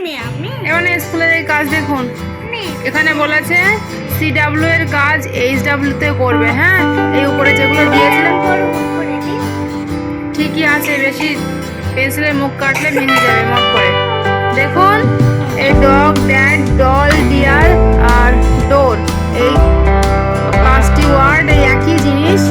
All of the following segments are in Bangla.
এখানে স্কুলের এই কাজ দেখুন। এখানে বলেছে সিডাব্লিউ এর কাজ এইচ ডাব্লিউ তে করবে হ্যাঁ। এই উপরে যেগুলো দিয়েছিলাম ঠিকই আছে বেশি পেন্সিলের মুখ কাটলে ভেঙে যাবে মত করে। দেখুন এই ডগ ড্যাড ডল ডিয়ার আর ডোর এই পাঁচটি ওয়ার্ড এই একই জিনিস।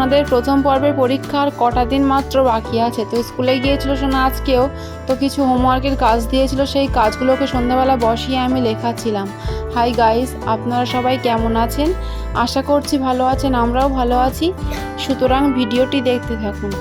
সোনাদের প্রথম পর্বের পরীক্ষার কটা দিন মাত্র বাকি আছে? তো স্কুলে গিয়েছিল সোনা আজকেও, তো কিছু হোমওয়ার্কের কাজ দিয়েছিল, সেই কাজগুলোকে সন্ধ্যাবেলা বসিয়ে আমি লেখাচ্ছিলাম। হাই গাইস আপনারা সবাই কেমন আছেন? আশা করছি ভালো আছেন, আমরাও ভালো আছি। সুতরাং ভিডিওটি দেখতে থাকুন।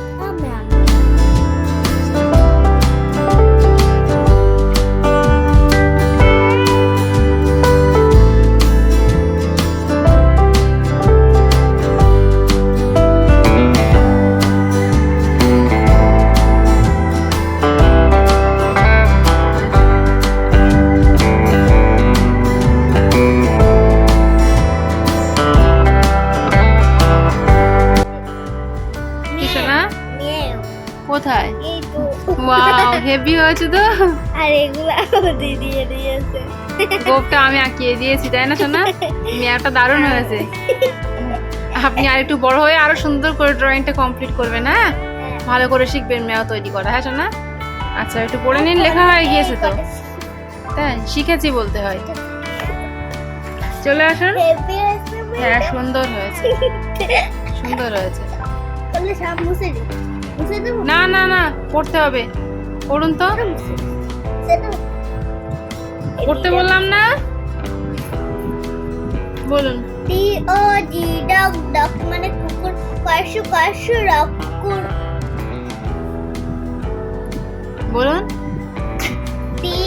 হেভি হয়েছে তো। আর এগুলো দিয়ে দিয়ে দিয়েছে। গোপটা আমি আঁকিয়ে দিয়েছি তাই না সোনা? মেয়াটা দারুণ হয়েছে। আপনি আর একটু বড় হয়ে আরও সুন্দর করে ড্রয়িংটা কমপ্লিট করবেন হ্যাঁ? ভালো করে শিখবেন মেয়া তৈরি করা হ্যাঁ সোনা? আচ্ছা একটু পড়ে নিন লেখা হয়ে গিয়েছে তো। তাই শিখেছি বলতে হয়। চলে আসুন। হ্যাঁ সুন্দর হয়েছে। সুন্দর হয়েছে। না না না পড়তে হবে। পড়ুন তো। পড়তে বললাম না? বলুন। D O G dog dog মানে কুকুর পাশু পাশু রক কুকুর বলুন। D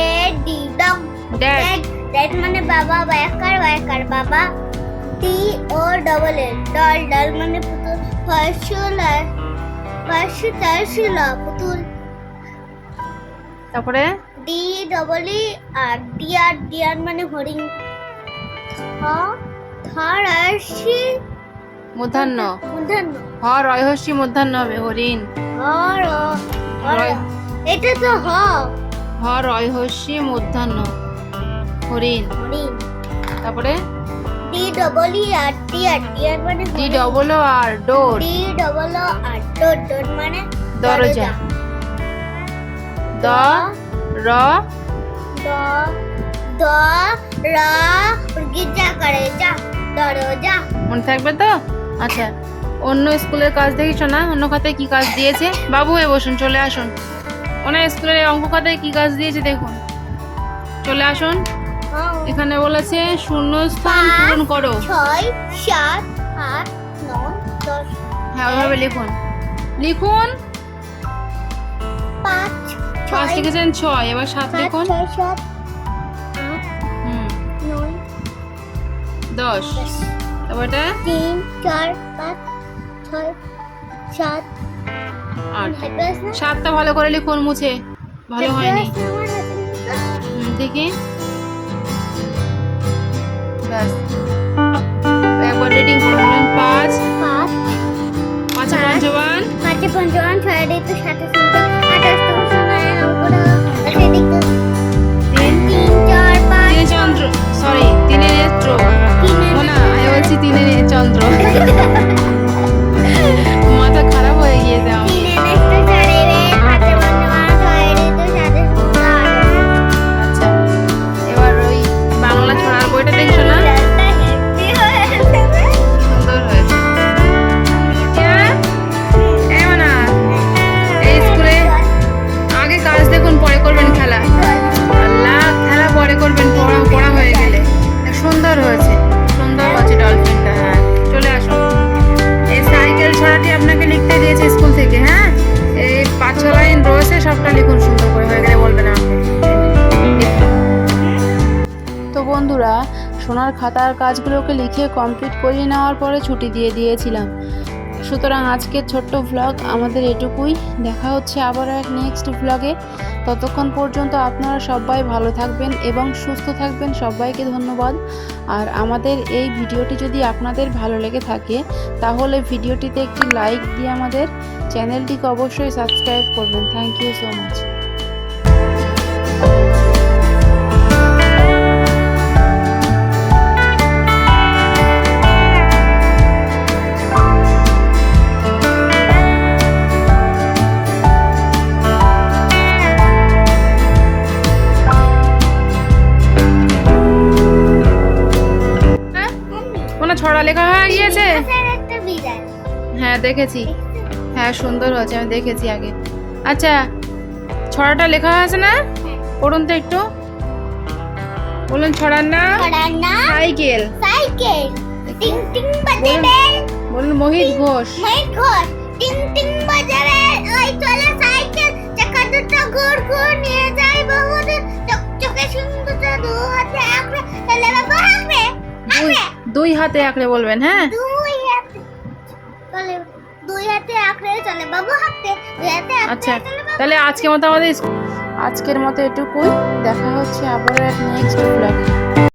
A D dog dad dad মানে বাবা ওয়াকার ওয়াকার বাবা। D O double L doll doll মানে পুতুল। ফসল আর ফসল পুতুল। তারপরে? D double E R deer deer মানে হরিণ। হ থর আর শি মধ্যাহ্ন। মূর্ধন্য হ রয়হস্যি মধ্যাহ্ন হবে হরিণ। এটা তো হ। হ রয়হস্যি মধ্যাহ্ন হরিণ। হরিণ। তারপরে? D double E R deer deer মানে D double O R door. D double O R door door মানে দরজা। দ র। দ দ রা গির্জা করে যা দরজা। মনে থাকবে তো? আচ্ছা অন্য স্কুলের কাজ দেখিস না অন্য খাতায় কি কাজ দিয়েছে? বাবু হয়ে বসুন চলে আসুন। ওনার স্কুলের অঙ্ক খাতায় কি কাজ দিয়েছে দেখুন। চলে আসুন। হ্যাঁ। এখানে বলেছে শূন্য স্থান পূরণ করো। ছয় সাত আট নয় দশ। হ্যাঁ ওইভাবে লিখুন। লিখুন। পাঁচ লিখেছেন ছয় এবার সাত লিখুন দশ। এবার এটা তিন চার পাঁচ ছয় সাত। আট? সাতটা ভালো করে লিখুন মুছে। ভালো হয়নি? হুম, দেখি। সুন্দর হয়েছে। সুন্দর হয়েছে ডলফিনটা হ্যাঁ। চলে আসুন এই সাইকেল ছড়াটি আপনাকে লিখতে দিয়েছে স্কুল থেকে হ্যাঁ? এই পাঁচ ছ লাইন রয়েছে, সবটা লিখুন সুন্দর করে, হয়ে গেলে বলবেন আপনি তো বন্ধুরা, সোনার খাতার কাজগুলোকে লিখে কমপ্লিট করিয়ে নেওয়ার পরে ছুটি দিয়ে দিয়েছিলাম। সুতরাং আজকের ছোট্ট ভ্লগ আমাদের এটুকুই। দেখা হচ্ছে আবারও এক নেক্সট ভ্লগে ততক্ষণ পর্যন্ত আপনারা সবাই ভালো থাকবেন এবং সুস্থ থাকবেন। সবাইকে ধন্যবাদ। আর আমাদের এই ভিডিওটি যদি আপনাদের ভালো লেগে থাকে, তাহলে ভিডিওটিতে একটি লাইক দিয়ে আমাদের চ্যানেলটিকে অবশ্যই সাবস্ক্রাইব করবেন। থ্যাংক ইউ সো মাচ কোনো ছড়া লেখা হয়ে গিয়েছে হ্যাঁ দেখেছি। হ্যাঁ সুন্দর হয়েছে আমি দেখেছি আগে। আচ্ছা ছড়াটা লেখা আছে না? পড়ুন তো একটু। বলুন ছড়ার নাম? সাইকেল। সাইকেল। টিং টিং বাজে বেল বলুন মোহিত ঘোষ। মাইক ঘর টিং টিং বাজে বেল ওই চলে সাইকেল। চাকা দুটো ঘুর ঘুর নিয়ে যায় বহুদূর। সুন্দর দু হাতে আঁকড়ে। চলে বাবা আঁকড়ে আঁকড়ে। দুই হাতে আঁকড়ে বলবেন হ্যাঁ? দুই হাতে চলে দুই হাতে আঁকড়ে চলে বাবু হাতে দুই হাতে আচ্ছা তাহলে আজকের মতো আমাদের স্কুল- আজকের মতো এটুকুই। দেখা হচ্ছে আবার এক নেক্সট ব্লগে